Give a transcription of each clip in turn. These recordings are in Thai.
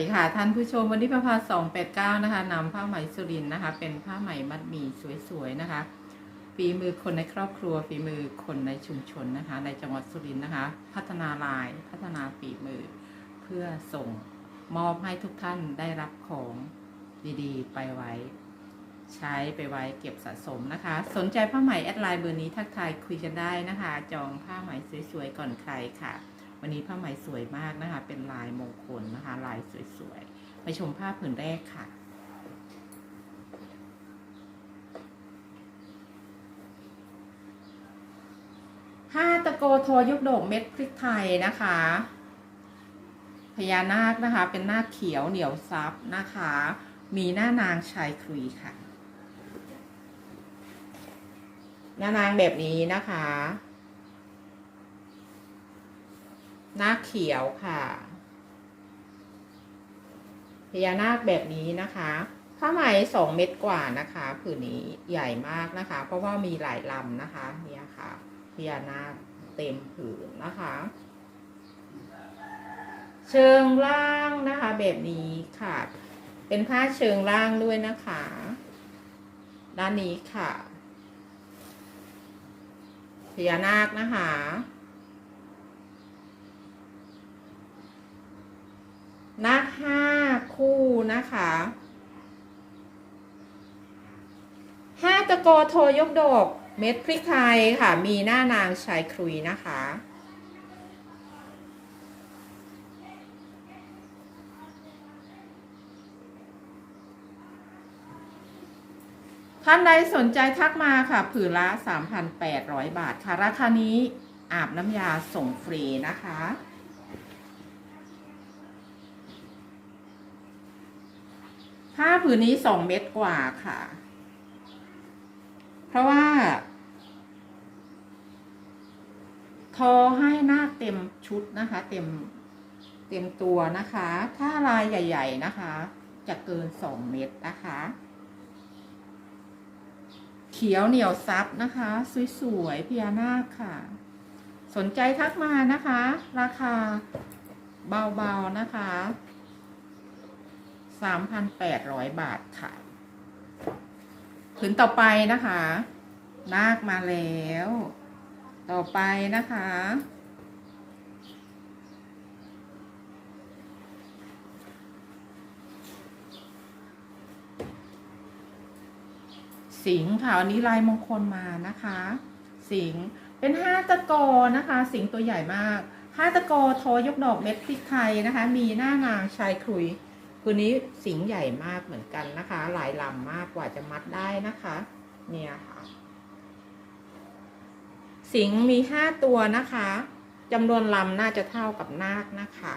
ดีค่ะท่านผู้ชมวันนี้ประภาสองแปดเก้านะคะนำผ้าไหมสุรินนะคะ เป็นผ้าไหมมัดหมี่สวยๆนะคะฝีมือคนในครอบครัวฝีมือคนในชุมชนนะคะ ในจังหวัดสุรินทร์นะคะ พัฒนาลายพัฒนาฝีมือ เพื่อส่งมอบให้ทุกท่านได้รับของดีๆ ไปไว้ ใช้ไปไว้เก็บสะสมนะคะ สนใจผ้าไหมแอดไลน์เบอร์นี้ทักทายคุยกันได้นะคะ จองผ้าไหมสวยๆก่อนใครค่ะ วันนี้ผ้าไหมสวยมากนะคะ เป็นลายมงคลนะคะ ลายสวยๆ ไปชมผ้าผืนแรกค่ะ ห้าตะโกโทยกโดกเม็ดพริกไทยนะคะ พญานาคนะคะ เป็นหน้าเขียวเหนียวซับนะคะ มีหน้านางชายครุยค่ะ หน้านางแบบนี้นะคะ หน้าเขียวค่ะพญานาคแบบนี้นะคะผ้าไหมสองเม็ดกว่านะคะผืนนี้ใหญ่มากนะคะ เพราะว่ามีหลายลำนะคะเนี่ยค่ะพญานาคเต็มผืนนะคะ เชิงล่างนะคะ แบบนี้ค่ะ เป็นผ้าเชิงล่างด้วยนะคะ ด้านนี้ค่ะพญานาคนะคะ นาห้าคู่นะคะห้าตะโกโทยกดอกเม็ดพริกไทยค่ะ มีหน้านางชายครุยนะคะท่านใดสนใจทักมาค่ะ ผืนละ 3,800 บาทค่ะ ราคานี้อาบน้ำยาส่งฟรีนะคะ ผ้าผืนนี้สองเม็ดกว่าค่ะ เพราะว่า ทอให้หน้าเต็มชุดนะคะ เต็มเต็มตัวนะคะ ถ้าลายใหญ่ ๆนะคะ จะเกินสองเม็ดนะคะ เขียวเหนียวซับนะคะ สวยๆพญานาคค่ะ สนใจทักมานะคะ ราคาเบาๆนะคะ 3,800บาทค่ะผืนต่อไปนะคะนาคมาแล้ว ต่อไปนะคะ สิงห์ค่ะวันนี้ลายมงคลมานะคะ สิงห์เป็นห้าตะกอนะคะ สิงห์ตัวใหญ่มากห้าตะกอทอยกดอกเม็ดพริกไทยนะคะ มีหน้านางชายครุย คืนนี้สิงใหญ่มากเหมือนกันนะคะ หลายลำมากกว่าจะมัดได้นะคะ เนี่ยค่ะ สิงมีห้าตัวนะคะจำนวนลำน่าจะเท่ากับนาคนะคะ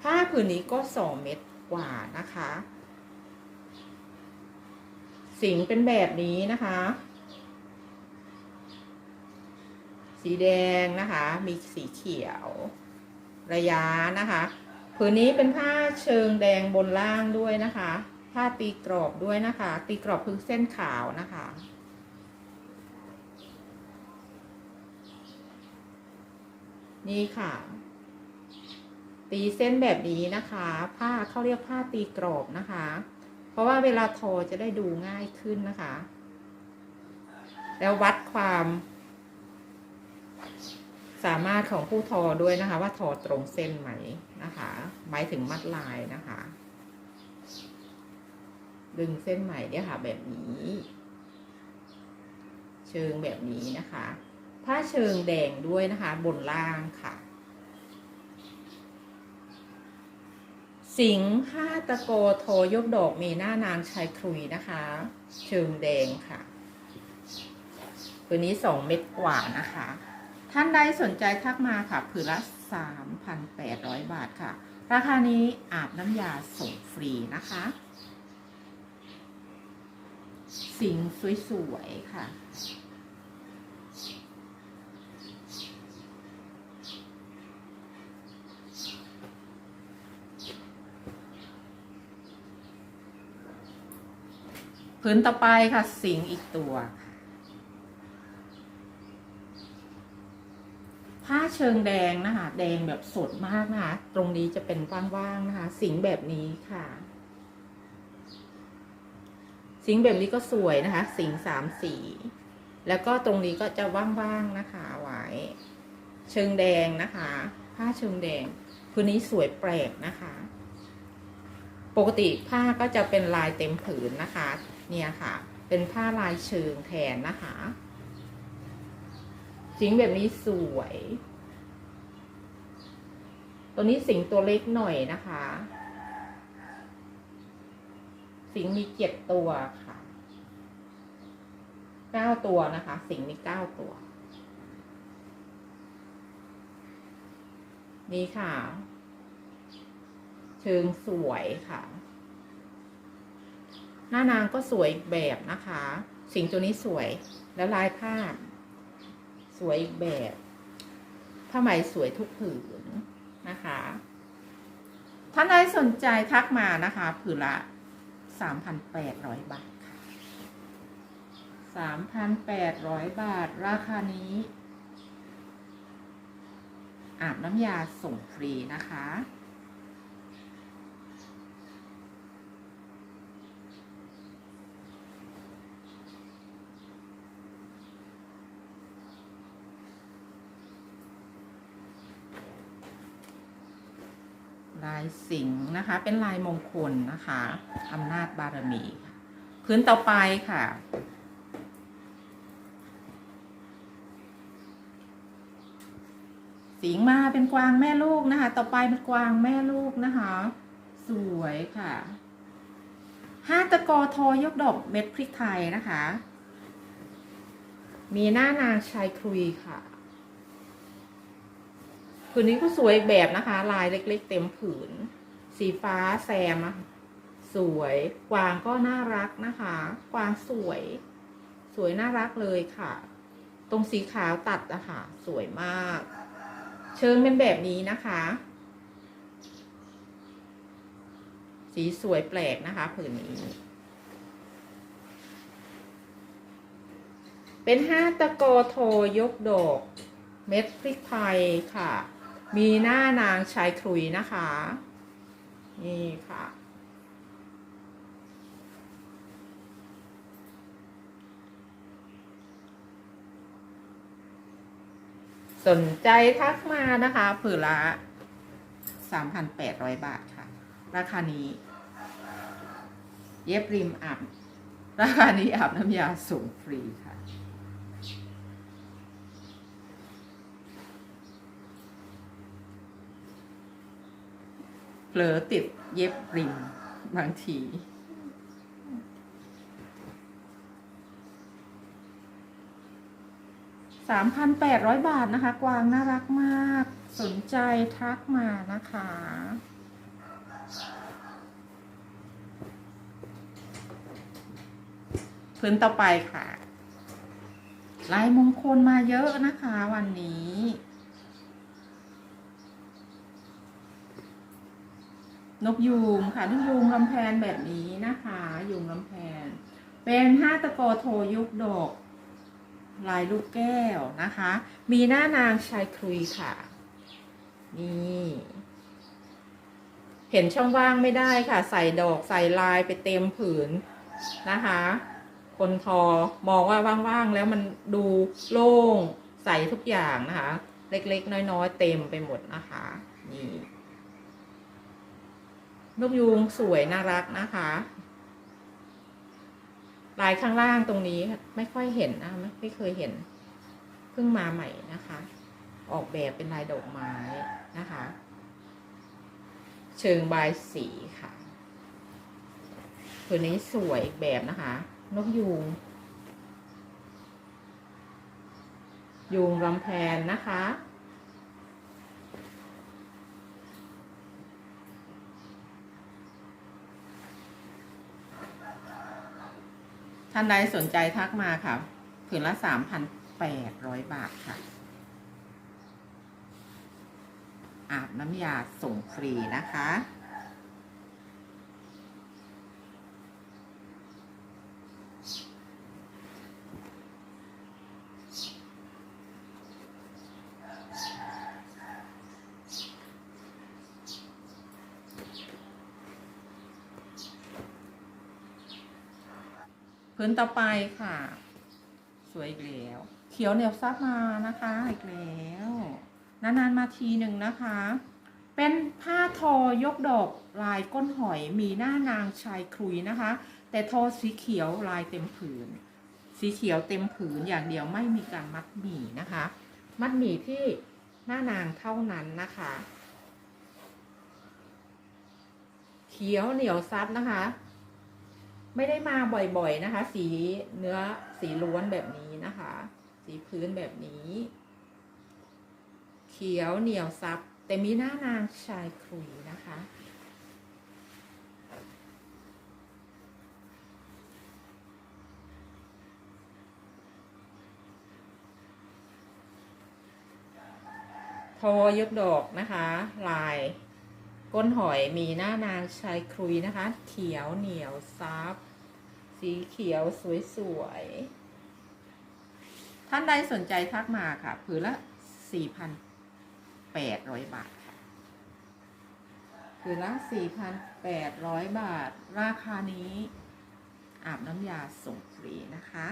ผ้าผืนนี้ก็สองเม็ดกว่านะคะ สิงเป็นแบบนี้นะคะ สีแดงนะคะ มีสีเขียว ระยะนะคะ ผืนนี้เป็นผ้าเชิงแดงบนล่างด้วยนะคะ ผ้าตีกรอบด้วยนะคะ ตีกรอบคือเส้นขาวนะคะนี่ค่ะ ตีเส้นแบบนี้นะคะ ผ้าเขาเรียกผ้าตีกรอบนะคะ เพราะว่าเวลาทอจะได้ดูง่ายขึ้นนะคะ แล้ววัดความ สามารถของผู้ทอด้วยนะคะ ว่าทอตรงเส้นไหมนะคะหมายถึงมัดลายนะคะ ดึงเส้นใหม่เนี่ยค่ะ แบบนี้ เชิงแบบนี้นะคะ ผ้าเชิงแดงด้วยนะคะ บนล่างค่ะ สิงห์ห้าตะโกโทยกดอกมีหน้านางชายครุยนะคะ เชิงแดงค่ะ ตัวนี้สองเม็ดกว่านะคะ ท่านใดสนใจทักมาค่ะผืนละ 3,800 บาทค่ะ ราคานี้อาบน้ำยาส่งฟรีนะคะ สิงสวยๆค่ะพื้นต่อไปค่ะสิงอีกตัวค่ะ ผ ผ้า เชิงแดงนะคะ แดงแบบสดมากนะคะ ตรงนี้จะเป็นว่างๆนะคะ สิงแบบนี้ค่ะ สิงแบบนี้ก็สวยนะคะ สิงสามสี แล้วก็ตรงนี้ก็จะว่างๆนะคะไว้ เชิงแดงนะคะ ผ้าเชิงแดงพื้นนี้สวยแปลกนะคะ ปกติผ้าก็จะเป็นลายเต็มผืนนะคะ เนี่ยค่ะ เป็นผ้าลายเชิงแทนนะคะสิงแบบนี้สวย ตัวนี้สิงตัวเล็กหน่อยนะคะ สิงมีเจ็ดตัวค่ะเก้าตัวนะคะ สิงมีเก้าตัว นี่ค่ะ เชิงสวยค่ะ หน้านางก็สวยอีกแบบนะคะ สิงตัวนี้สวยแล้วลายผ้าสวยอีกแบบผ้าไหมสวยทุกผืน นะคะ ท่านใดสนใจทักมานะคะผืนละ3,800บาทค่ะ3,800บาทราคานี้ อาบน้ำยาส่งฟรีนะคะ ลายสิงห์นะคะ เป็นลายมงคลนะคะอำนาจบารมีค่ะพื้นต่อไปค่ะ สิงมาเป็นกวางแม่ลูกนะคะ ต่อไปเป็นกวางแม่ลูกนะคะ สวยค่ะห้าตะกอทอยกดอกเม็ดพริกไทยนะคะ มีหน้านางชายครุยค่ะ ผืนนี้ก็สวยอีกแบบนะคะ ลายเล็ก ๆ เต็มผืน สีฟ้าแซมอะสวยกวางก็น่ารักนะคะ กวางสวย สวยน่ารักเลยค่ะ ตรงสีขาวตัดอะค่ะ สวยมาก เชิงเป็นแบบนี้นะคะ สีสวยแปลกนะคะผืนนี้ เป็นห้าตะโกโทยกดอก เม็ดพริกไทยค่ะ มีหน้านางชายครุยนะคะ นี่ค่ะ สนใจทักมานะคะผืนละ 3,800 บาทค่ะ ราคานี้ เย็บริมอาบราคานี้อาบน้ำยาส่งฟรีค่ะ เผลอติดเย็บริมบางที สามพันแปดร้อยบาทนะคะ กวางน่ารักมาก สนใจทักมานะคะ พื้นต่อไปค่ะ ลายมงคลมาเยอะนะคะวันนี้ นกยูงค่ะนกยูงลำแพนแบบนี้นะคะยูงลำแพน เป็นห้าตะโกโทยุกดอกลายลูกแก้วนะคะ มีหน้านางชายครุยค่ะ นี่เห็นช่องว่างไม่ได้ค่ะ ใส่ดอกใส่ลายไปเต็มผืนนะคะ คนทอมองว่าว่างๆแล้วมันดูโล่งใส่ทุกอย่างนะคะ เล็กๆ น้อยๆ เต็มไปหมดนะคะ นี่ นกยูงสวยน่ารักนะคะ ลายข้างล่างตรงนี้ไม่ค่อยเห็นนะไม่ไม่เคยเห็น เพิ่งมาใหม่นะคะ ออกแบบเป็นลายดอกไม้นะคะ เชิงบายสีค่ะตัวนี้สวยอีกแบบนะคะ นกยูงยูงลำแพนนะคะานใดสนใจทักมาค่ะ ผืนละสามพันแปดร้อยบาทค่ะ อาบน้ำยาส่งฟรีนะคะ พื้นต่อไปค่ะ สวยอีกแล้ว เขียวเหนียวซับมานะคะ อีกแล้วนานๆมาทีหนึ่งนะคะ เป็นผ้าทอยกดอกลายก้นหอยมีหน้านางชายครุยนะคะ แต่ทอสีเขียวลายเต็มผืน สีเขียวเต็มผืนอย่างเดียวไม่มีการมัดหมี่นะคะ มัดหมี่ที่หน้านางเท่านั้นนะคะ เขียวเหนียวซับนะคะ ไม่ได้มาบ่อยๆนะคะ สีเนื้อสีล้วนแบบนี้นะคะ สีพื้นแบบนี้ เขียวเหนียวซับ แต่มีหน้านางชายครุยนะคะทอยกดอกนะคะ ลาย ก้นหอยมีหน้านางชายครุยนะคะ เขียวเหนียวซับ สีเขียวสวยๆ ท่านใดสนใจทักมาค่ะ ผืนละ 4,800 บาทค่ะผืนละ 4,800 บาท ราคานี้ อาบน้ำยาส่งฟรีนะคะ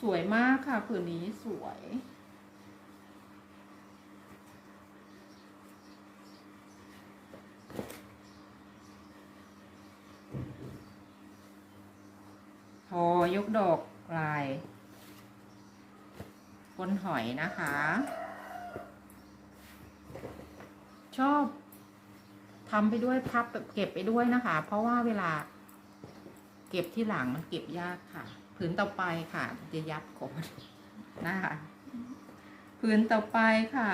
สวยมากค่ะผืนนี้สวย ทอยกดอกลายก้นหอยนะคะ ชอบทำไปด้วยพับแบบเก็บไปด้วยนะคะ เพราะว่าเวลา เก็บที่หลังมันเก็บยากค่ะ ผืนต่อไปค่ะ จะยับกดนะคะผืนต่อไปค่ะ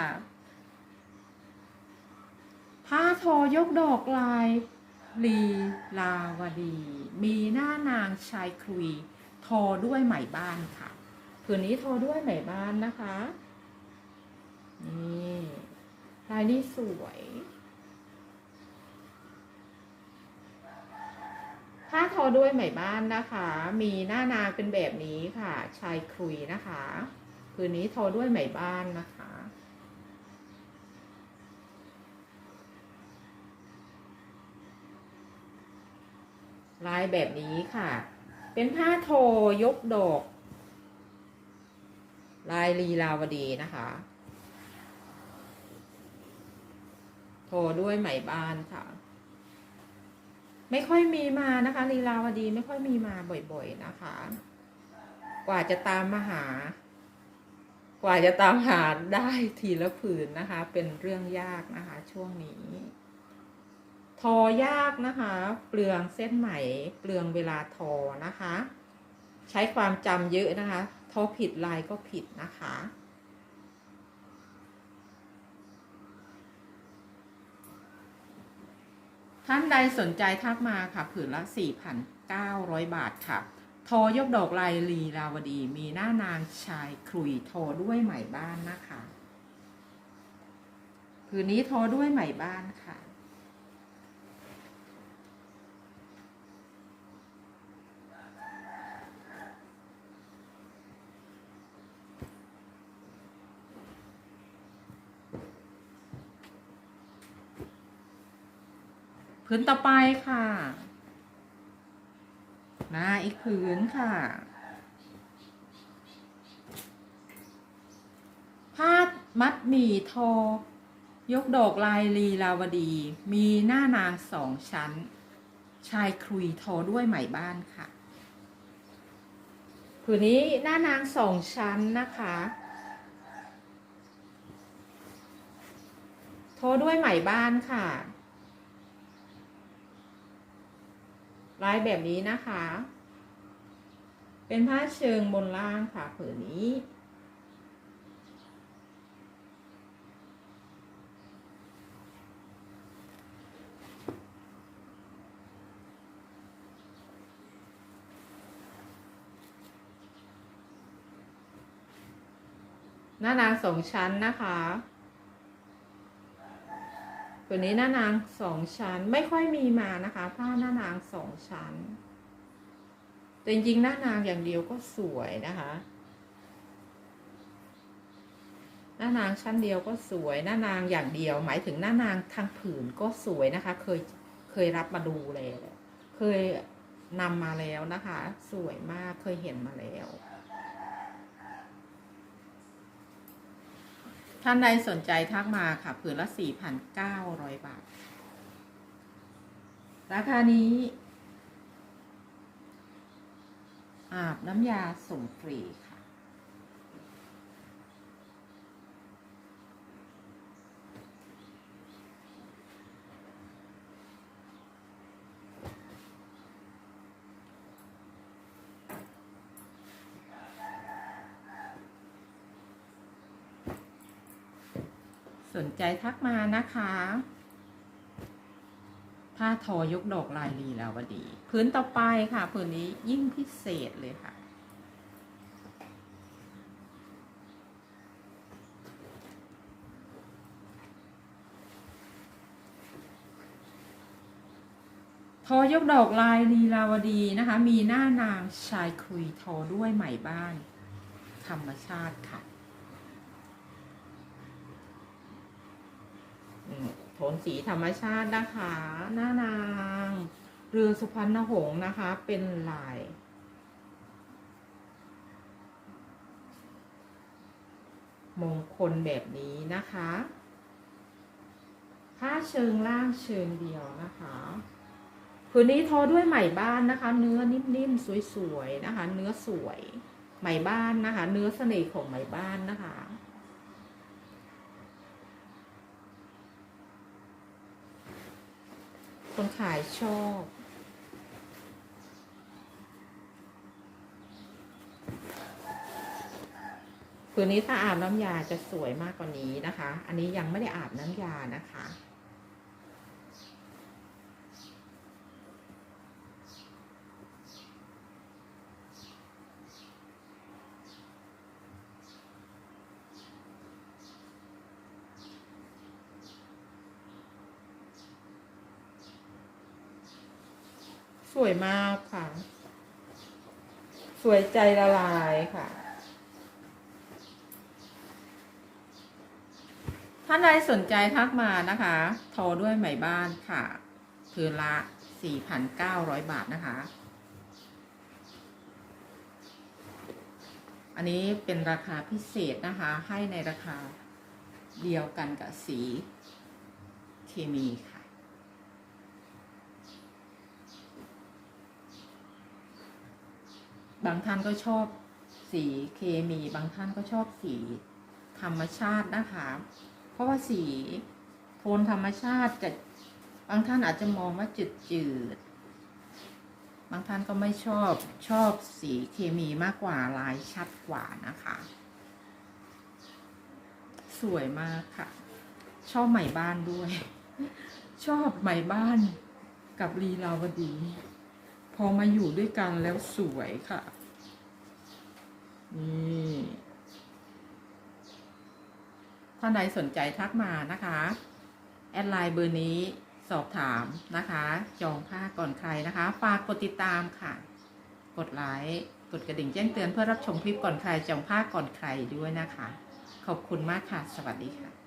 ผ้าทอยกดอกลาย ลีลาวดี มีหน้านางชายครุย ทอด้วยไหมบ้านค่ะผืนนี้ทอด้วยไหมบ้านนะคะ นี่ลายนี้สวย ผ้าทอด้วยไหมบ้านนะคะ มีหน้านางเป็นแบบนี้ค่ะ ชายครุยนะคะผืนนี้ทอด้วยไหมบ้านนะคะ ลายแบบนี้ค่ะ เป็นผ้าโทยกดอก ลายลีลาวดีนะคะ โทด้วยไหมบานค่ะ ไม่ค่อยมีมานะคะ ลีลาวดีไม่ค่อยมีมาบ่อยๆนะคะ กว่าจะตามมาหา กว่าจะตามหาได้ทีละผืนนะคะ เป็นเรื่องยากนะคะ ช่วงนี้ ทอยากนะคะ เปลืองเส้นไหม เปลืองเวลาทอนะคะ ใช้ความจำเยอะนะคะ ทอผิดลายก็ผิดนะคะ ท่านใดสนใจทักมาค่ะ ผืนละ 4,900 บาทค่ะ ทอยกดอกลายลีลาวดี มีหน้านางชายครุยทอด้วยไหมบ้านนะคะ ผืนนี้ทอด้วยไหมบ้านค่ะ พื้ นต่อไปค่ะนะอีกผืนค่ะ ผ้ามัดหมี่ทอ ยกดอกลายลีลาวดี มีหน้านางสองชั้น ชายครุยทอด้วยไหมบ้านค่ะ ผืนนี้หน้านางสองชั้นนะคะโทอด้วยไหมบ้านค่ะ ลายแบบนี้นะคะ เป็นผ้าเชิงบนล่างค่ะผืนนี้ หน้านางสองชั้นนะคะ ตัวนี้หน้านางสองชั้น ไม่ค่อยมีมานะคะ ผ้าหน้านางสองชั้น แต่จริงๆหน้านางอย่างเดียวก็สวยนะคะ หน้านางชั้นเดียวก็สวย หน้านางอย่างเดียว หมายถึงหน้านางทางผืนก็สวยนะคะ เคยเคยรับมาดูแล้วเคยนำมาแล้วนะคะ สวยมากเคยเห็นมาแล้ว ท่านใดสนใจทักมาค่ะผืนละ4,900บาท ราคานี้ อาบน้ำยาส่งฟรีค่ะ สน ใจทักมานะคะผ้าทอยกดอกลายลีลาวดีพื้นต่อไปค่ะพื้นนี้ยิ่งพิเศษเลยค่ะ ทอยกดอกลายลีลาวดีนะคะ มีหน้านางชายคุยทอด้วยไหมบ้าน ธรรมชาติค่ะ อืม โทนสีธรรมชาตินะคะ หน้านาง เรือสุพรรณหงษ์นะคะ เป็นลาย มงคลแบบนี้นะคะผ้าเชิงล่างเชิงเดียวนะคะผืนนี้ทอด้วยไหมบ้านนะคะ เนื้อนิ่มๆสวยๆนะคะ เนื้อสวยไหมบ้านนะคะ เนื้อเสน่ห์ของไหมบ้านนะคะ คนขายชอบคืนนี้ถ้าอาบน้ำยาจะสวยมากกว่านี้นะคะ อันนี้ยังไม่ได้อาบน้ำยานะคะ สวยมากค่ะ สวยใจละลายค่ะ ท่านใดสนใจทักมานะคะทรด้วยไหมบ้านค่ะคืนละ 4,900 บาทนะคะ อันนี้เป็นราคาพิเศษนะคะ ให้ในราคาเดียวกันกับสีเคมีค่ะ บางท่านก็ชอบสีเคมี บางท่านก็ชอบสีธรรมชาตินะคะ เพราะว่าสีโทนธรรมชาติจะบางท่านอาจจะมองว่าจืดจืด บางท่านก็ไม่ชอบชอบสีเคมีมากกว่าลายชัดกว่านะคะ สวยมากค่ะ ชอบไหม่บ้านด้วย ชอบไหม่บ้านกับลีลาวดี พอมาอยู่ด้วยกันแล้วสวยค่ะ นี่ท่านใดสนใจทักมานะคะ แอดไลน์เบอร์นี้สอบถามนะคะ จองผ้าก่อนใครนะคะ ฝากกดติดตามค่ะ กดไลค์กดกระดิ่งแจ้งเตือนเพื่อรับชมคลิปก่อนใครจองผ้าก่อนใครด้วยนะคะ ขอบคุณมากค่ะ สวัสดีค่ะ